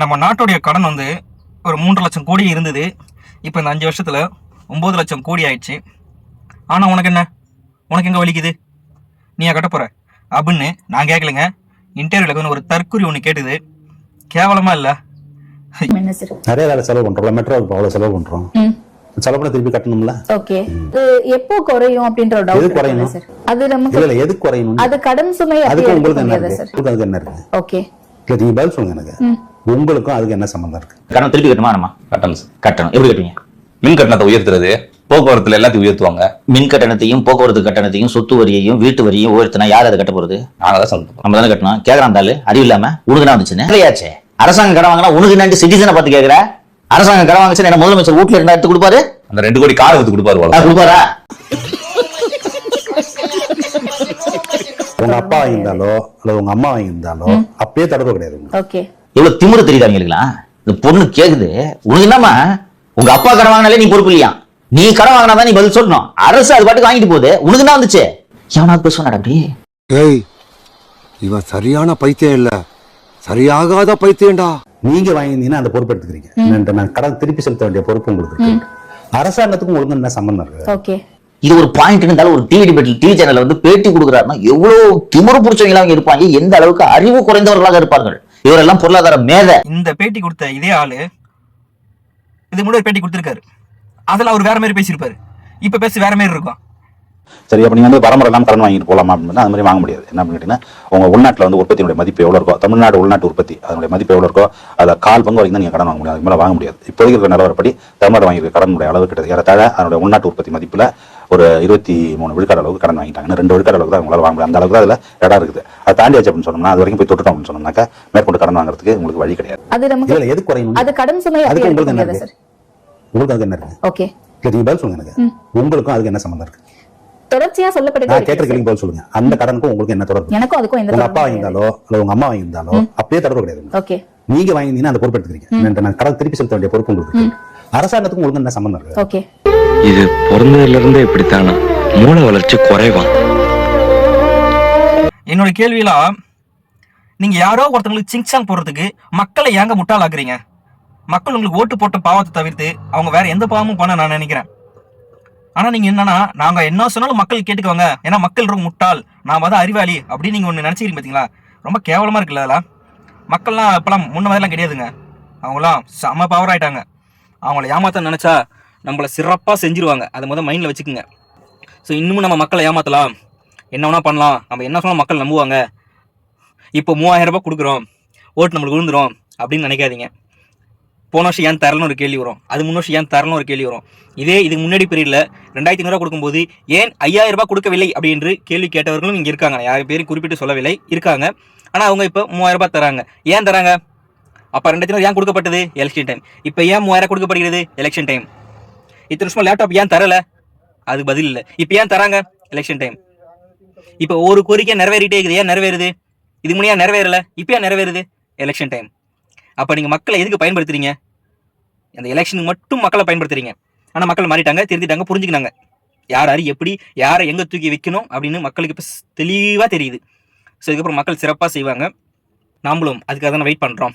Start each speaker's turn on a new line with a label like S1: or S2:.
S1: நம்ம நாட்டுடைய கடன் வந்து ஒரு மூன்று லட்சம் கோடி இருந்தது. இப்போ இந்த அஞ்சு வருஷத்தில் ஒம்பது லட்சம் கோடி ஆயிடுச்சு. ஆனால் உனக்கு என்ன? உனக்கு எங்கே வலிக்குது? நீயா கட்ட போகிற அப்படின்னு நான் கேட்கலைங்க இன்டர்வியூவில் வந்து ஒரு தற்குறி ஒன்று கேட்டுது. கேவலமாக இல்லை?
S2: என்ன சார்?
S3: நிறைய வேலை செலவு பண்றோம்ல. மெட்ரோவுக்கு அவ்வளவு செலவு பண்றோம்.
S2: ம்.
S3: செலவு திருப்பி கட்டணும்ல?
S2: ஓகே. அது எப்போ குறையும் அப்படின்ற ஒரு
S3: எது
S2: டவுட்
S3: குறையணும்?
S2: சார்? அது நமக்கு
S3: இல்ல எது குறையணும்
S2: அது கடன் சுமை
S3: அதுக்கு
S2: அப்படி
S3: உங்களுக்கு என்ன இருக்கு?
S2: ஓகே.
S3: இல்ல நீங்க பதில் சொல்லுங்க எனக்கு. உங்களுக்கும் அதுக்கு என்ன சம்பந்தம் இருக்கு?
S4: கட்டணம் திருப்பி கட்டணுமா
S5: கட்டணம்.
S4: கட்டணம். எப்படி கட்டுவீங்க?
S5: மின் கட்டணத்தை உயர்த்துறது போக்குவரத்துல எல்லாத்தையும் உயர்த்துவாங்க.
S4: மின் கட்டணத்தையும் போக்குவரத்து கட்டணத்தையும் சொத்து வரியையும் வீட்டு வரியையும் உயர்த்தினா யார் அதை கட்ட போறது?
S5: நாங்க தான் சொல்றோம்
S4: நம்ம தானே கட்டணும். கேக்குறான் தாள் அறிவு இல்லாம? உனக்கு தான் வந்துச்சுன்னு? இல்லையாச்சே அரசாங்கம் கடன் வாங்கினா உனக்கு நன்றி சிட்டிசனை பார்த்து கேக்குற? அரசாங்கம் கடன் வாங்கிச்சு என்ன முதலமைச்சர் வீட்டுல இருந்தா எடுத்து கொடுப்பாரு?
S5: அந்த ரெண்டு கோடி கார் எடுத்து கொடுப்பாரு
S4: கொடுப்பாரா?
S3: உங்க அப்பா வாங்கியிருந்தாலோ அல்லது உங்க அம்மா வாங்கியிருந்தாலோ அப்பயே தடுக்க கிடையாது.
S2: ஓகே.
S4: எவ்வளவு திமிரு தெரியுதா அவங்களுக்குலாம் இந்த பொண்ணு கேக்குது உனக்கு என்னம்மா? உங்க அப்பா கடன் வாங்கினாலே நீ பொறுப்பு இல்லையா? நீ கடன் வாங்கினாதான் நீ பதில் சொல்லணும். அரசு அது பாட்டுக்கு வாங்கிட்டு போகுது. உனக்கு என்ன வந்துச்சு? எவனாவது பேசுவானடா அப்படி?
S6: ஏய் இவன் சரியான பைத்தியம் இல்ல. சரியாகாத பைத்தியம்டா.
S3: நீங்க வாங்கியிருந்தீங்கன்னா அந்த பொறுப்பு எடுத்துக்கிறீங்க. நான் கடன் திருப்பி செலுத்த வேண்டிய பொறுப்பு உங்களுக்கு இருக்கு. அரசாங்கத்துக்கும் உங்களுக்கு என்ன சம்பந்தம் இருக்கு?
S2: ஓகே.
S4: இது ஒரு பாயிண்ட் இருந்தாலும் ஒரு டிவி டிபேட்ல டிவி சேனல்ல வந்து பேட்டி கொடுக்குறாருன்னா எவ்வளவு திமிரு பிடிச்சவங்க அவங்க இருப்பாங்க எந்த அளவுக்கு அறிவு குறைந்தவர்களாக இருப்பார்கள்? இவரெல்லாம் பொருளாதார மேதை.
S1: இந்த பேட்டி கொடுத்த இதே ஆளு இதுக்கு முன்னாடி பேட்டி கொடுத்துருக்காரு. அதில் அவர் வேற மாதிரி பேசியிருப்பாரு. இப்போ பேசி வேற மாதிரி இருக்கும்.
S3: சரி அப்ப நீங்க வந்து வரமுறை இல்லாம கடன் வாங்கிட்டு போலாமா அப்படின்னா அது மாதிரி வாங்க முடியாது. என்ன அப்படின்னு கேட்டீங்கன்னா உங்க உள்நாட்டுல வந்து உற்பத்தியினுடைய மதிப்பு எவ்வளவு இருக்கோ தமிழ்நாடு உள்நாட்டு உற்பத்தி அதனுடைய மதிப்பு எவ்வளவு இருக்கோ அதை கால் பங்கு வரைக்கும் தான் நீங்க கடன் வாங்க முடியும் அதுக்கு மேல வாங்க முடியாது. இப்போதைக்கு இருக்கிற நிலவரப்படி தமிழ்நாடு வாங்கியிருக்க கடனுடைய அளவு கிட்டத்தட்ட ஏறத்தாழ அதனுடைய உள்நாட்டு உற்பத்தி மதிப்புல ஒரு இருபத்தி மூணு விழுக்காடு அளவுக்கு கடன் வாங்கிட்டாங்க. ரெண்டு விழுக்காடு அளவுக்கு தான் உங்களால வாங்க முடியும். அந்த அளவுக்கு தான் அதுல இடம் இருக்குது. அதை தாண்டியாச்சு அப்படின்னு சொன்னோம்னா அது வரைக்கும் போய் தொட்டுட்டோம் அப்படின்னு சொன்னோம்னாக்கா மேற்கொண்டு கடன் வாங்குறதுக்கு உங்களுக்கு வழி கிடையாது.
S2: அது நமக்கு
S3: எது குறையணும்
S2: அது கடன் சுமை
S3: அதுக்கு உங்களுக்கு என்ன இருக்கு? உங்களுக்கு அதுக்கு என்ன இருக்கு?
S2: ஓகே.
S3: இல்ல நீங்க பதில் சொல்லுங்க எனக்கு. உங்களுக்கும் அதுக்கு என்ன சம்பந்தம் இருக்கு?
S2: தொடர்ச்சியா சொல்லப்பட்டதே
S3: நான். கேள்விக்கு பதில் சொல்லுங்க. அந்த கடனுக்கும் உங்களுக்கு என்ன தொடர்பு?
S2: எனக்கும் அதுக்கும் எந்த
S3: உங்க அப்பா. வாங்கியிருந்தாலோ அல்லது உங்க அம்மா வாங்கியிருந்தாலோ அப்பயே தடுக்க கிடையாது.
S2: ஓகே.
S3: நீங்க வாங்கினீங்கன்னா அந்த பொறுப்பு எடுத்துக்கிறீங்க. நான் கடன் திருப்பி செலுத்த வேண்டிய பொறுப்பு உங்களுக்கு இருக்கு. அரசாங்கத்துக்கும் உங்களுக்கு என்ன சம்பந்தம் இருக்கு?
S2: ஓகே.
S7: இது பிறந்ததுல இருந்தே இப்படித்தானா? மூளை வளர்ச்சி குறைவான்
S1: என்னோட கேள்வியெல்லாம் நீங்க யாரோ ஒருத்தங்களுக்கு சிங்சாங் போடுறதுக்கு மக்களை ஏங்க முட்டாளாக்குறீங்க? மக்கள் உங்களுக்கு ஓட்டு போட்ட பாவத்தை தவிர்த்து அவங்க வேற எந்த பாவமும் பண்ண நான் நினைக்கிறேன். ஆனா நீங்க என்னன்னா நாங்க என்ன சொன்னாலும் மக்கள் கேட்டுக்குவாங்க. ஏன்னா மக்கள் ரொம்ப முட்டாள். நாம தான் அறிவாளி அப்படின்னு நீங்க ஒண்ணு நினைச்சிக்கிறீங்க பாத்தீங்களா? ரொம்ப கேவலமா இருக்குல்ல அதெல்லாம். மக்கள்லாம் இப்பெல்லாம் முன்ன மாதிரிலாம் கிடையாதுங்க. அவங்களாம் செம பவர் ஆயிட்டாங்க. அவங்கள ஏமாத்த நினைச்சா நம்மள சிறப்பாக செஞ்சிருவாங்க. அதை முதல் மைண்டில் வச்சுக்கோங்க. ஸோ இன்னமும் நம்ம மக்களை ஏமாற்றலாம் என்ன வேணால் பண்ணலாம். நம்ம என்ன சொன்னால் மக்கள் நம்புவாங்க. இப்போ மூவாயிரம் ரூபாய் கொடுக்குறோம். ஓட்டு நம்மளுக்கு விழுந்துரும் அப்படின்னு நினைக்காதீங்க. போன வருஷம் ஏன் தரலன்னு ஒரு கேள்வி வரும். அது முன் வருஷம் ஏன் தரலன்னு ஒரு கேள்வி வரும். இதே இதுக்கு முன்னாடி பீரியடில் ரெண்டாயிரத்தி ஐநூறுவா கொடுக்கும்போது ஏன் ஐயாயிரம் ரூபாய் கொடுக்கவில்லை அப்படின்னு கேள்வி கேட்டவர்களும் இங்கே இருக்காங்க. யார் பேரும் குறிப்பிட்டு சொல்லவில்லை. இருக்காங்க. ஆனால் அவங்க இப்போ மூவாயிரம் ரூபாய் தராங்க. ஏன் தராங்க? அப்போ ரெண்டாயிரத்தி ஏன் கொடுக்கப்பட்டது? எலெக்ஷன் டைம் இப்போ ஏன் மூவாயிரம் கொடுக்கப்படுகிறது? எலெக்ஷன் டைம் இத்தனை வருஷமா லேப்டாப் ஏன் தரல? அதுக்கு பதில் இல்லை. இப்போ ஏன் தராங்க? எலெக்ஷன் டைம் இப்போ ஒரு கோரிக்கை நிறைவேறிட்டே இருக்குது. ஏன் நிறைவேறுது? இது முன்னாடியா நிறைவேறல? இப்போ ஏன் நிறைவேறுது? எலெக்ஷன் டைம் அப்போ நீங்கள் மக்களை எதுக்கு பயன்படுத்துறீங்க? அந்த எலெக்ஷனுக்கு மட்டும் மக்களை பயன்படுத்துறீங்க. ஆனால் மக்கள் மாறிட்டாங்க தெரிஞ்சுட்டாங்க புரிஞ்சுக்கினாங்க. யார் யார் எப்படி யாரை எங்கே தூக்கி வைக்கணும் அப்படின்னு மக்களுக்கு இப்போ தெளிவாக தெரியுது. ஸோ இதுக்கப்புறம் மக்கள் சிறப்பாக செய்வாங்க. நாமளும் அதுக்காக தான் வெயிட் பண்ணுறோம்